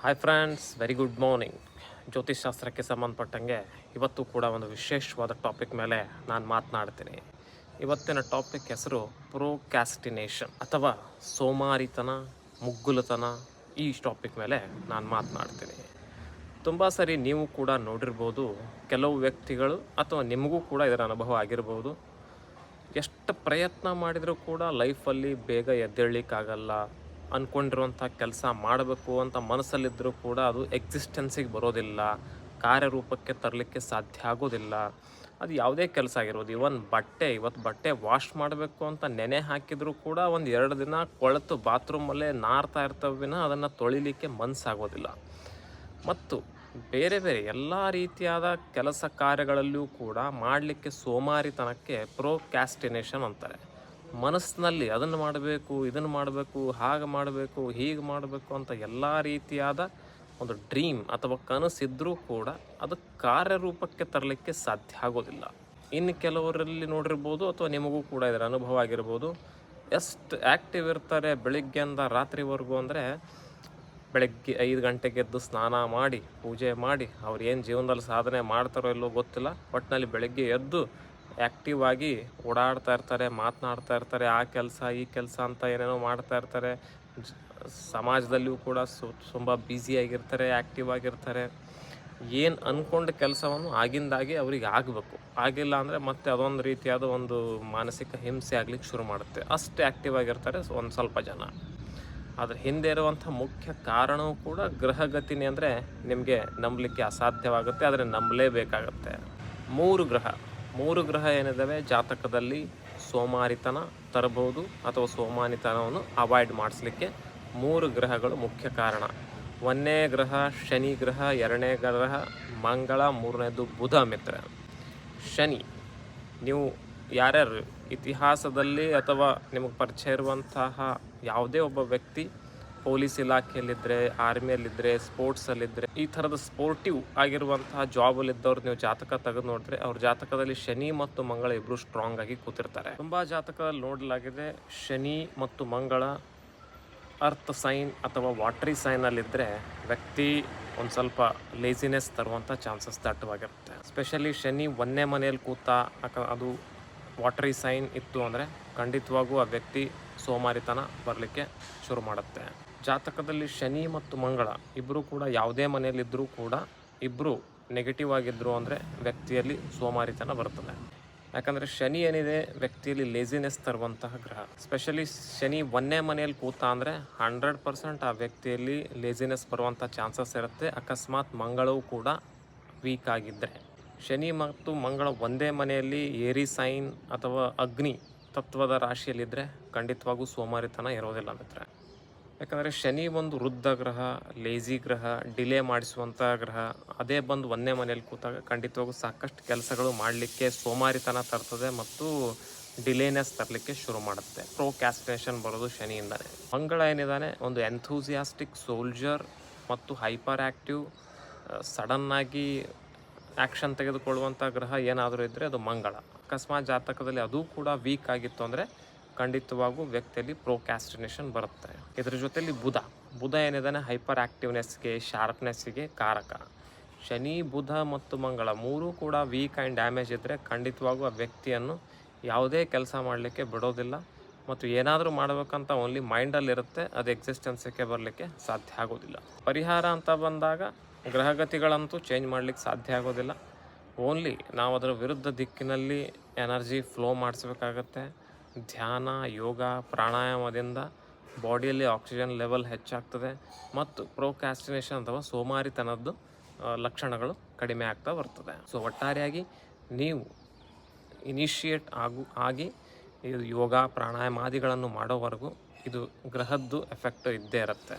Hi friends very good morning ಜ್ಯೋತಿಷ್ಶಾಸ್ತ್ರಕ್ಕೆ ಸಂಬಂಧಪಟ್ಟಂಗೆ ಇವತ್ತು ಕೂಡ ಒಂದು ವಿಶೇಷವಾದ ಟಾಪಿಕ್ ಮೇಲೆ ನಾನು ಮಾತನಾಡ್ತೀನಿ. ಇವತ್ತಿನ ಟಾಪಿಕ್ ಹೆಸರು ಪ್ರೋಕ್ಯಾಸ್ಟಿನೇಷನ್ ಅಥವಾ ಸೋಮಾರಿತನ, ಮುಗ್ಗುಲತನ ಈ ಟಾಪಿಕ್ ಮೇಲೆ ನಾನು ಮಾತನಾಡ್ತೀನಿ. ತುಂಬ ಸರಿ ನೀವು ಕೂಡ ನೋಡಿರ್ಬೋದು, ಕೆಲವು ವ್ಯಕ್ತಿಗಳು ಅಥವಾ ನಿಮಗೂ ಕೂಡ ಇದರ ಅನುಭವ ಆಗಿರ್ಬೋದು. ಎಷ್ಟು ಪ್ರಯತ್ನ ಮಾಡಿದರೂ ಕೂಡ ಲೈಫಲ್ಲಿ ಬೇಗ ಎದ್ದೇಳಲಿಕ್ಕಾಗಲ್ಲ. ಅಂದ್ಕೊಂಡಿರುವಂಥ ಕೆಲಸ ಮಾಡಬೇಕು ಅಂತ ಮನಸ್ಸಲ್ಲಿದ್ದರೂ ಕೂಡ ಅದು ಎಕ್ಸಿಸ್ಟೆನ್ಸಿಗೆ ಬರೋದಿಲ್ಲ. ಕಾರ್ಯರೂಪಕ್ಕೆ ತರಲಿಕ್ಕೆ ಸಾಧ್ಯ ಆಗೋದಿಲ್ಲ. ಅದು ಯಾವುದೇ ಕೆಲಸ ಆಗಿರ್ಬೋದು ಇವನ್ ಬಟ್ಟೆ, ಇವತ್ತು ಬಟ್ಟೆ ವಾಶ್ ಮಾಡಬೇಕು ಅಂತ ನೆನೆ ಹಾಕಿದರೂ ಕೂಡ ಒಂದು ಎರಡು ದಿನ ಕೊಳೆತು ಬಾತ್ರೂಮಲ್ಲೇ ನಾರ್ತಾ ಇರ್ತವೆ ಅದನ್ನು ತೊಳಿಲಿಕ್ಕೆ ಮನಸ್ಸಾಗೋದಿಲ್ಲ. ಮತ್ತು ಬೇರೆ ಬೇರೆ ಎಲ್ಲ ರೀತಿಯಾದ ಕೆಲಸ ಕಾರ್ಯಗಳಲ್ಲಿಯೂ ಕೂಡ ಮಾಡಲಿಕ್ಕೆ ಸೋಮಾರಿತನಕ್ಕೆ ಪ್ರೋಕ್ಯಾಸ್ಟಿನೇಷನ್ ಅಂತಾರೆ. ಮನಸ್ಸಿನಲ್ಲಿ ಅದನ್ನು ಮಾಡಬೇಕು, ಇದನ್ನು ಮಾಡಬೇಕು, ಹಾಗೆ ಮಾಡಬೇಕು, ಹೀಗೆ ಮಾಡಬೇಕು ಅಂತ ಎಲ್ಲ ರೀತಿಯಾದ ಒಂದು ಡ್ರೀಮ್ ಅಥವಾ ಕನಸಿದ್ರೂ ಕೂಡ ಅದು ಕಾರ್ಯರೂಪಕ್ಕೆ ತರಲಿಕ್ಕೆ ಸಾಧ್ಯ ಆಗೋದಿಲ್ಲ. ಇನ್ನು ಕೆಲವರಲ್ಲಿ ನೋಡಿರ್ಬೋದು ಅಥವಾ ನಿಮಗೂ ಕೂಡ ಇದರ ಅನುಭವ ಆಗಿರ್ಬೋದು, ಎಷ್ಟು ಆ್ಯಕ್ಟಿವ್ ಇರ್ತಾರೆ ಬೆಳಿಗ್ಗೆಯಿಂದ ರಾತ್ರಿವರೆಗೂ ಅಂದರೆ ಬೆಳಗ್ಗೆ ಐದು ಗಂಟೆಗೆ ಎದ್ದು ಸ್ನಾನ ಮಾಡಿ, ಪೂಜೆ ಮಾಡಿ, ಅವ್ರು ಏನು ಜೀವನದಲ್ಲಿ ಸಾಧನೆ ಮಾಡ್ತಾರೋ ಇಲ್ಲೋ ಗೊತ್ತಿಲ್ಲ ಒಟ್ಟಿನಲ್ಲಿ ಬೆಳಗ್ಗೆ ಎದ್ದು ಆ್ಯಕ್ಟಿವ್ ಆಗಿ ಓಡಾಡ್ತಾ ಇರ್ತಾರೆ, ಮಾತನಾಡ್ತಾ ಇರ್ತಾರೆ, ಆ ಕೆಲಸ, ಈ ಕೆಲಸ ಅಂತ ಏನೇನೋ ಮಾಡ್ತಾ ಇರ್ತಾರೆ. ಸಮಾಜದಲ್ಲಿಯೂ ಕೂಡ ಸು, ತುಂಬ ಬ್ಯುಸಿಯಾಗಿರ್ತಾರೆ ಆ್ಯಕ್ಟಿವ್ ಆಗಿರ್ತಾರೆ. ಏನು ಅಂದ್ಕೊಂಡ ಕೆಲಸವನ್ನು ಆಗಿಂದಾಗಿ ಅವ್ರಿಗೆ ಆಗಬೇಕು. ಆಗಿಲ್ಲ ಅಂದರೆ ಮತ್ತೆ ಅದೊಂದು ರೀತಿಯಾದ ಒಂದು ಮಾನಸಿಕ ಹಿಂಸೆ ಆಗ್ಲಿಕ್ಕೆ ಶುರು ಮಾಡುತ್ತೆ. ಅಷ್ಟು ಆ್ಯಕ್ಟಿವ್ ಆಗಿರ್ತಾರೆ ಒಂದು ಸ್ವಲ್ಪ ಜನ. ಅದ್ರ ಹಿಂದೆ ಇರುವಂಥ ಮುಖ್ಯ ಕಾರಣವೂ ಕೂಡ ಗ್ರಹಗತಿನಿ ಅಂದರೆ ನಿಮಗೆ ನಂಬಲಿಕ್ಕೆ ಅಸಾಧ್ಯವಾಗುತ್ತೆ, ಆದರೆ ನಂಬಲೇಬೇಕಾಗತ್ತೆ. ಮೂರು ಗ್ರಹ. ಮೂರು ಗ್ರಹ ಏನಿದ್ದಾವೆ ಜಾತಕದಲ್ಲಿ ಸೋಮಾರಿತನ ತರಬಹುದು ಅಥವಾ ಸೋಮಾನಿತನವನ್ನು ಅವಾಯ್ಡ್ ಮಾಡಿಸ್ಲಿಕ್ಕೆ ಮೂರು ಗ್ರಹಗಳು ಮುಖ್ಯ ಕಾರಣ. ಒಂದನೇ ಗ್ರಹ ಶನಿ ಗ್ರಹ, ಎರಡನೇ ಗ್ರಹ ಮಂಗಳ, ಮೂರನೇದು ಬುಧ ಮಿತ್ರ. ಶನಿ, ನೀವು ಯಾರ್ಯಾರು ಇತಿಹಾಸದಲ್ಲಿ ಅಥವಾ ನಿಮಗೆ ಪರಿಚಯ ಇರುವಂತಹ ಯಾವುದೇ ಒಬ್ಬ ವ್ಯಕ್ತಿ ಪೊಲೀಸ್ ಇಲಾಖೆಯಲ್ಲಿದ್ದರೆ ಆರ್ಮಿಯಲ್ಲಿದ್ದರೆ ಸ್ಪೋರ್ಟ್ಸಲ್ಲಿದ್ದರೆ ಈ ಥರದ ಸ್ಪೋರ್ಟಿವ್ ಆಗಿರುವಂತಹ ಜಾಬಲ್ಲಿದ್ದವ್ರು ನೀವು ಜಾತಕ ತೆಗೆದು ನೋಡಿದ್ರೆ ಅವ್ರ ಜಾತಕದಲ್ಲಿ ಶನಿ ಮತ್ತು ಮಂಗಳ ಇಬ್ಬರು ಸ್ಟ್ರಾಂಗ್ ಆಗಿ ಕೂತಿರ್ತಾರೆ. ತುಂಬ ಜಾತಕದಲ್ಲಿ ನೋಡಲಾಗಿದೆ, ಶನಿ ಮತ್ತು ಮಂಗಳ ಅರ್ತ್ ಸೈನ್ ಅಥವಾ ವಾಟ್ರಿ ಸೈನಲ್ಲಿದ್ದರೆ ವ್ಯಕ್ತಿ ಒಂದು ಸ್ವಲ್ಪ ಲೇಸಿನೆಸ್ ತರುವಂಥ ಚಾನ್ಸಸ್ ದಟ್ಟವಾಗಿರುತ್ತೆ. ಸ್ಪೆಷಲಿ ಶನಿ ಒಂದೇ ಮನೆಯಲ್ಲಿ ಕೂತ ಅದು ವಾಟ್ರಿ ಸೈನ್ ಇತ್ತು ಅಂದರೆ ಖಂಡಿತವಾಗೂ ಆ ವ್ಯಕ್ತಿ ಸೋಮಾರಿತನ ಬರಲಿಕ್ಕೆ ಶುರು ಮಾಡುತ್ತೆ. ಜಾತಕದಲ್ಲಿ ಶನಿ ಮತ್ತು ಮಂಗಳ ಇಬ್ಬರೂ ಕೂಡ ಯಾವುದೇ ಮನೆಯಲ್ಲಿದ್ದರೂ ಕೂಡ ಇಬ್ಬರು ನೆಗೆಟಿವ್ ಆಗಿದ್ದರು ಅಂದರೆ ವ್ಯಕ್ತಿಯಲ್ಲಿ ಸೋಮಾರಿತನ ಬರ್ತದೆ ಯಾಕಂದರೆ ಶನಿ ಏನಿದೆ, ವ್ಯಕ್ತಿಯಲ್ಲಿ ಲೇಸಿನೆಸ್ ತರುವಂತಹ ಗ್ರಹ. ಸ್ಪೆಷಲಿ ಶನಿ ಒಂದೇ ಮನೆಯಲ್ಲಿ ಕೂತ ಅಂದರೆ ಹಂಡ್ರೆಡ್ ಪರ್ಸೆಂಟ್ ಆ ವ್ಯಕ್ತಿಯಲ್ಲಿ ಲೇಸಿನೆಸ್ ಬರುವಂಥ ಚಾನ್ಸಸ್ ಇರುತ್ತೆ. ಅಕಸ್ಮಾತ್ ಮಂಗಳವೂ ಕೂಡ ವೀಕ್ ಆಗಿದ್ದರೆ ಶನಿ ಮತ್ತು ಮಂಗಳ ಒಂದೇ ಮನೆಯಲ್ಲಿ ಏರಿ, ಸೈನ್ ಅಥವಾ ಅಗ್ನಿ ತತ್ವದ ರಾಶಿಯಲ್ಲಿದ್ದರೆ ಖಂಡಿತವಾಗೂ ಸೋಮಾರಿತನ ಇರೋದಿಲ್ಲ ಮಿತ್ರ ಯಾಕಂದರೆ ಶನಿ ಒಂದು ವೃದ್ಧ ಗ್ರಹ ಲೇಜಿ ಗ್ರಹ ಡಿಲೇ ಮಾಡಿಸುವಂಥ ಗ್ರಹ, ಅದೇ ಬಂದು ಒಂದೇ ಮನೆಯಲ್ಲಿ ಕೂತಾಗ ಖಂಡಿತವಾಗೂ ಸಾಕಷ್ಟು ಕೆಲಸಗಳು ಮಾಡಲಿಕ್ಕೆ ಸೋಮಾರಿತನ ತರ್ತದೆ ಮತ್ತು ಡಿಲೇನೆಸ್ ತರಲಿಕ್ಕೆ ಶುರು ಮಾಡುತ್ತೆ. ಪ್ರೋಕ್ಯಾಸ್ಟಿನೇಷನ್ ಬರೋದು ಶನಿಯಿಂದಾನೆ. ಮಂಗಳ ಏನಿದ್ದಾನೆ ಒಂದು ಎಂಥೂಸಿಯಾಸ್ಟಿಕ್ ಸೋಲ್ಜರ್ ಮತ್ತು ಹೈಪರ್ ಆ್ಯಕ್ಟಿವ್ ಸಡನ್ನಾಗಿ ಆ್ಯಕ್ಷನ್ ತೆಗೆದುಕೊಳ್ಳುವಂಥ ಗ್ರಹ ಏನಾದರೂ ಇದ್ದರೆ ಅದು ಮಂಗಳ. ಅಕಸ್ಮಾತ್ ಜಾತಕದಲ್ಲಿ ಅದು ಕೂಡ ವೀಕ್ ಆಗಿತ್ತು ಅಂದರೆ ಖಂಡಿತವಾಗೂ ವ್ಯಕ್ತಿಯಲ್ಲಿ ಪ್ರೋಕ್ಯಾಸ್ಟಿನೇಷನ್ ಬರುತ್ತೆ. ಇದ್ರ ಜೊತೆಲಿ ಬುಧ. ಬುಧ ಏನಿದಾನೆ? ಹೈಪರ್ ಆ್ಯಕ್ಟಿವ್ನೆಸ್ಗೆ ಶಾರ್ಪ್ನೆಸ್ಸಿಗೆ ಕಾರಕ. ಶನಿ, ಬುಧ ಮತ್ತು ಮಂಗಳ ಮೂರೂ ಕೂಡ ವೀಕ್ ಆ್ಯಂಡ್ ಡ್ಯಾಮೇಜ್ ಇದ್ದರೆ ಖಂಡಿತವಾಗೂ ಆ ವ್ಯಕ್ತಿಯನ್ನು ಯಾವುದೇ ಕೆಲಸ ಮಾಡಲಿಕ್ಕೆ ಬಿಡೋದಿಲ್ಲ. ಮತ್ತು ಏನಾದರೂ ಮಾಡಬೇಕಂತ ಓನ್ಲಿ ಮೈಂಡಲ್ಲಿರುತ್ತೆ ಅದು ಎಕ್ಸಿಸ್ಟೆನ್ಸಕ್ಕೆ ಬರಲಿಕ್ಕೆ ಸಾಧ್ಯ ಆಗೋದಿಲ್ಲ. ಪರಿಹಾರ ಅಂತ ಬಂದಾಗ ಗ್ರಹಗತಿಗಳಂತೂ ಚೇಂಜ್ ಮಾಡಲಿಕ್ಕೆ ಸಾಧ್ಯ ಆಗೋದಿಲ್ಲ. ಓನ್ಲಿ ನಾವು ಅದರ ವಿರುದ್ಧ ದಿಕ್ಕಿನಲ್ಲಿ ಎನರ್ಜಿ ಫ್ಲೋ ಮಾಡಿಸ್ಬೇಕಾಗತ್ತೆ. ಧ್ಯಾನ, ಯೋಗ, ಪ್ರಾಣಾಯಾಮದಿಂದ ಬಾಡಿಯಲ್ಲಿ ಆಕ್ಸಿಜನ್ ಲೆವೆಲ್ ಹೆಚ್ಚಾಗ್ತದೆ ಮತ್ತು ಪ್ರೋಕ್ಯಾಸ್ಟಿನೇಷನ್ ಅಥವಾ ಸೋಮಾರಿತನದ್ದು ಲಕ್ಷಣಗಳು ಕಡಿಮೆ ಆಗ್ತಾ ಬರ್ತದೆ. ಸೊ ಒಟ್ಟಾರೆಯಾಗಿ ನೀವು ಇನಿಷಿಯೇಟ್ ಆಗು, ಆಗಿ ಇದು ಯೋಗ, ಪ್ರಾಣಾಯಾಮಾದಿಗಳನ್ನು ಮಾಡೋವರೆಗೂ ಇದು ಗ್ರಹದ್ದು ಎಫೆಕ್ಟ್ ಇದ್ದೇ ಇರುತ್ತೆ.